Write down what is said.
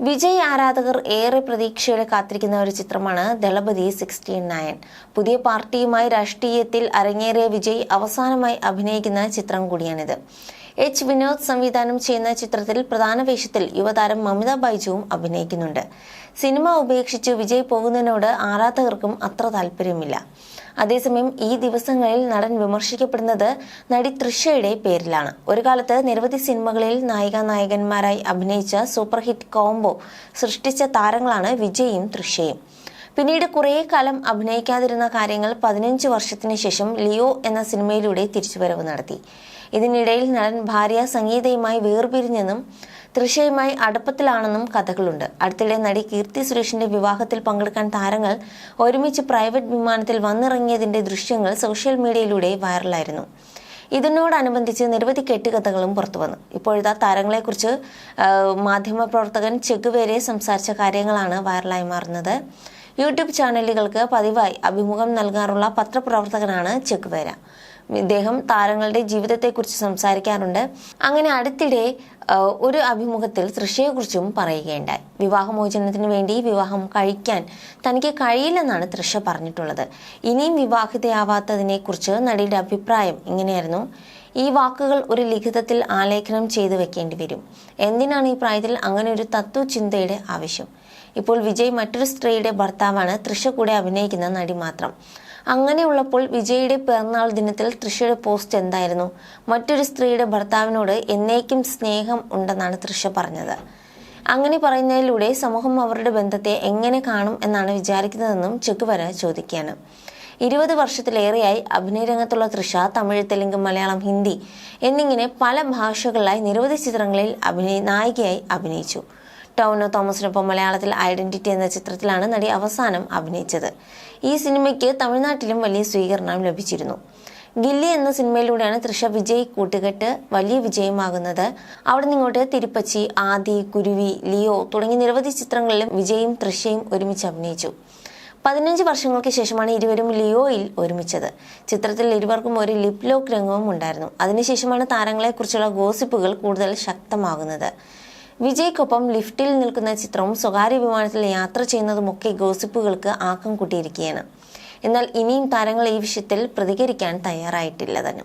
വിജയ് ആരാധകർ ഏറെ പ്രതീക്ഷയോടെ കാത്തിരിക്കുന്ന ഒരു ചിത്രമാണ് ദളപതി സിക്സ്റ്റീൻ നയൻ. പുതിയ പാർട്ടിയുമായി രാഷ്ട്രീയത്തിൽ അരങ്ങേറിയ വിജയ് അവസാനമായി അഭിനയിക്കുന്ന ചിത്രം കൂടിയാണിത്. എച്ച് വിനോദ് സംവിധാനം ചെയ്യുന്ന ചിത്രത്തിൽ പ്രധാന വേഷത്തിൽ യുവതാരം മമിത ബൈജുവും അഭിനയിക്കുന്നുണ്ട്. സിനിമ ഉപേക്ഷിച്ച് വിജയ് പോകുന്നതിനോട് ആരാധകർക്കും അത്ര താല്പര്യമില്ല. അതേസമയം ഈ ദിവസങ്ങളിൽ നടൻ വിമർശിക്കപ്പെടുന്നത് നടി തൃഷയുടെ പേരിലാണ്. ഒരു കാലത്ത് നിരവധി സിനിമകളിൽ നായിക നായകന്മാരായി അഭിനയിച്ച സൂപ്പർ ഹിറ്റ് കോംബോ സൃഷ്ടിച്ച താരങ്ങളാണ് വിജയും തൃഷയും. പിന്നീട് കുറേ കാലം അഭിനയിക്കാതിരുന്ന കാര്യങ്ങൾ പതിനഞ്ച് വർഷത്തിന് ശേഷം ലിയോ എന്ന സിനിമയിലൂടെ തിരിച്ചുവരവ് നടത്തി. ഇതിനിടയിൽ നടൻ ഭാര്യ സംഗീതയുമായി വേർപിരിഞ്ഞെന്നും തൃശയുമായി അടുപ്പത്തിലാണെന്നും കഥകളുണ്ട്. അടുത്തിടെ നടി കീർത്തി സുരേഷിന്റെ വിവാഹത്തിൽ പങ്കെടുക്കാൻ താരങ്ങൾ ഒരുമിച്ച് പ്രൈവറ്റ് വിമാനത്തിൽ വന്നിറങ്ങിയതിന്റെ ദൃശ്യങ്ങൾ സോഷ്യൽ മീഡിയയിലൂടെ വൈറലായിരുന്നു. ഇതിനോടനുബന്ധിച്ച് നിരവധി കെട്ടുകഥകളും പുറത്തു വന്നു. ഇപ്പോഴത്തെ താരങ്ങളെക്കുറിച്ച് മാധ്യമപ്രവർത്തകൻ ചെഗുവേരെ സംസാരിച്ച കാര്യങ്ങളാണ് വൈറലായി മാറുന്നത്. യൂട്യൂബ് ചാനലുകൾക്ക് പതിവായി അഭിമുഖം നൽകാറുള്ള പത്രപ്രവർത്തകനാണ് ചെക്കുവേര. ഇദ്ദേഹം താരങ്ങളുടെ ജീവിതത്തെക്കുറിച്ച് സംസാരിക്കാറുണ്ട്. അങ്ങനെ അടുത്തിടെ ഒരു അഭിമുഖത്തിൽ തൃഷയെക്കുറിച്ചും പറയുകയുണ്ടായി. വിവാഹമോചനത്തിന് വേണ്ടി വിവാഹം കഴിക്കാൻ തനിക്ക് കഴിയില്ലെന്നാണ് തൃഷ പറഞ്ഞിട്ടുള്ളത്. ഇനിയും വിവാഹിതയാവാത്തതിനെക്കുറിച്ച് നടിയുടെ അഭിപ്രായം ഇങ്ങനെയായിരുന്നു. ഈ വാക്കുകൾ ഒരു ലിഖിതത്തിൽ ആലേഖനം ചെയ്തു വെക്കേണ്ടി വരും. എന്തിനാണ് ഈ പ്രായത്തിൽ അങ്ങനെ ഒരു തത്വചിന്തയുടെ ആവശ്യം? ഇപ്പോൾ വിജയ് മറ്റൊരു സ്ത്രീയുടെ ഭർത്താവാണ് തൃഷ കൂടെ അഭിനയിക്കുന്ന നടി മാത്രം. അങ്ങനെയുള്ളപ്പോൾ വിജയുടെ പിറന്നാൾ ദിനത്തിൽ തൃശയുടെ പോസ്റ്റ് എന്തായിരുന്നു? മറ്റൊരു സ്ത്രീയുടെ ഭർത്താവിനോട് എന്നേക്കും സ്നേഹം ഉണ്ടെന്നാണ് തൃശ പറഞ്ഞത്. അങ്ങനെ പറയുന്നതിലൂടെ സമൂഹം അവരുടെ ബന്ധത്തെ എങ്ങനെ കാണും എന്നാണ് വിചാരിക്കുന്നതെന്നും ചെക്കുവര ചോദിക്കുകയാണ്. ഇരുപത് വർഷത്തിലേറെയായി അഭിനയരംഗത്തുള്ള തൃഷ തമിഴ് തെലുങ്ക് മലയാളം ഹിന്ദി എന്നിങ്ങനെ പല ഭാഷകളിലായി നിരവധി ചിത്രങ്ങളിൽ അഭിനയ നായികയായി അഭിനയിച്ചു. ടൗണോ തോമസിനൊപ്പം മലയാളത്തിൽ ഐഡന്റിറ്റി എന്ന ചിത്രത്തിലാണ് നടി അവസാനം അഭിനയിച്ചത്. ഈ സിനിമയ്ക്ക് തമിഴ്നാട്ടിലും വലിയ സ്വീകരണം ലഭിച്ചിരുന്നു. ഗില്ലി എന്ന സിനിമയിലൂടെയാണ് തൃഷ വിജയ് കൂട്ടുകെട്ട് വലിയ വിജയമാകുന്നത്. അവിടെ നിങ്ങോട്ട് തിരുപ്പച്ചി ആദി കുരുവി ലിയോ തുടങ്ങി നിരവധി ചിത്രങ്ങളിലും വിജയും തൃഷയും ഒരുമിച്ച് അഭിനയിച്ചു. പതിനഞ്ച് വർഷങ്ങൾക്ക് ശേഷമാണ് ഇരുവരും ലിയോയിൽ ഒരുമിച്ചത്. ചിത്രത്തിൽ ഇരുവർക്കും ഒരു ലിപ് ലോക്ക് രംഗവും ഉണ്ടായിരുന്നു. അതിനുശേഷമാണ് താരങ്ങളെക്കുറിച്ചുള്ള ഗോസിപ്പുകൾ കൂടുതൽ ശക്തമാകുന്നത്. വിജയ്ക്കൊപ്പം ലിഫ്റ്റിൽ നിൽക്കുന്ന ചിത്രവും സ്വകാര്യ വിമാനത്തിൽ യാത്ര ചെയ്യുന്നതുമൊക്കെ ഗോസിപ്പുകൾക്ക് ആക്കം കൂട്ടിയിരിക്കുകയാണ്. എന്നാൽ ഇനിയും താരങ്ങൾ ഈ വിഷയത്തിൽ പ്രതികരിക്കാൻ തയ്യാറായിട്ടില്ല തന്നെ.